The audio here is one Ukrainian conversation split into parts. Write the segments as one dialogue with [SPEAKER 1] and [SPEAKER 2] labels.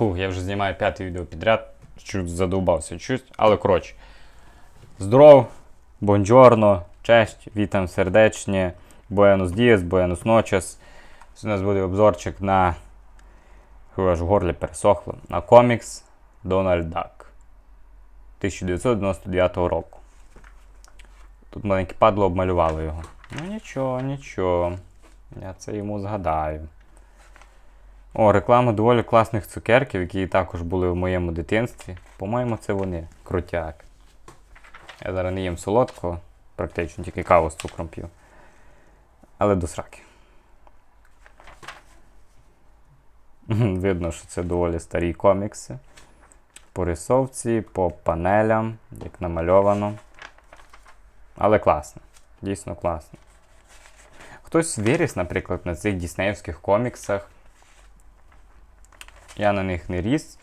[SPEAKER 1] Фух, я вже знімаю п'яте відео підряд, чуть задовбався чуть, але коротше. Здоров, бонджорно, честь, вітам сердечні, буенос дієс, буенос ночес. У нас буде обзорчик на. Фу, аж в горлі пересохло. На комікс Дональд Дак 1999 року. Тут маленьке падло обмалювало його. Ну нічого, нічого. Я це йому згадаю. О, реклама доволі класних цукерків, які також були в моєму дитинстві. По-моєму, це вони. Крутяк. Я зараз не їм солодкого, практично тільки каву з цукром п'ю. Але до сраки. Видно, що це доволі старі комікси. По рисовці, по панелям, як намальовано. Але класно. Дійсно класно. Хтось виріс, наприклад, на цих діснеївських коміксах. Я на них не ріс.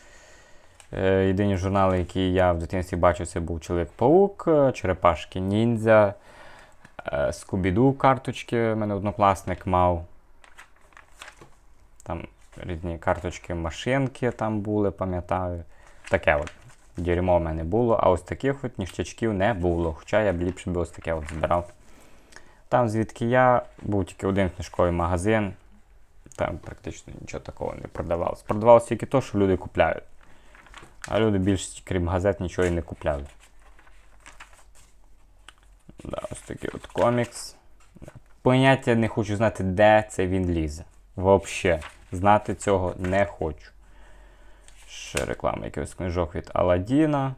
[SPEAKER 1] Е, Єдині журнали, які я в дитинстві бачив, це був Чоловік-паук, е, Черепашки Ніндзя, е, Скубіду карточки. У мене однокласник мав. Там різні карточки машинки там були, пам'ятаю. Таке от. Дерьмо в мене було, а ось таких от ніштячків не було. Хоча я б ліпше би ось таке от збирав. Там, звідки я, був тільки один книжковий магазин. Там практично нічого такого не продавалось. Продавалося тільки то, що люди купляють. А люди більш, крім газет, нічого і не купляли. Да, ось такий от комікс. Поняття не хочу знати, де це він лізе. Взагалі. Знати цього не хочу. Ще реклама якихось книжок від Аладдіна.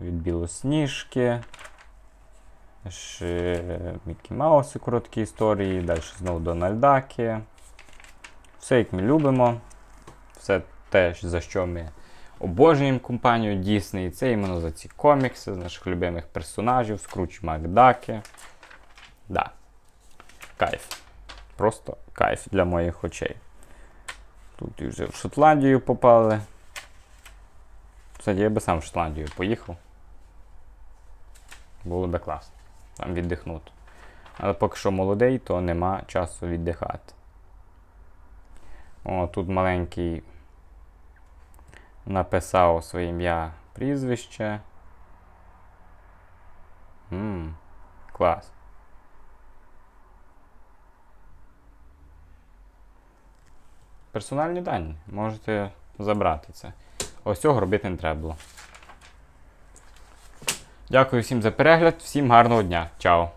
[SPEAKER 1] Від Білосніжки. Ще Мікі Мауси короткі історії. Далі знову Дональдаки. Все, як ми любимо. Все те, за що ми обожнюємо компанію Disney. Це іменно за ці комікси з наших любимих персонажів, Скруч Макдаки. Да. Кайф. Просто кайф для моїх очей. Тут і вже в Шотландію попали. Кстати, я би сам в Шотландію поїхав. Було би класно. Там віддихнути. Але поки що молодий, то нема часу віддихати. О, тут маленький написав своє ім'я прізвище. Ммм, клас. Персональні дані. Можете забрати це. Ось цього робити не треба було. Дякую всім за перегляд, всім гарного дня. Чао!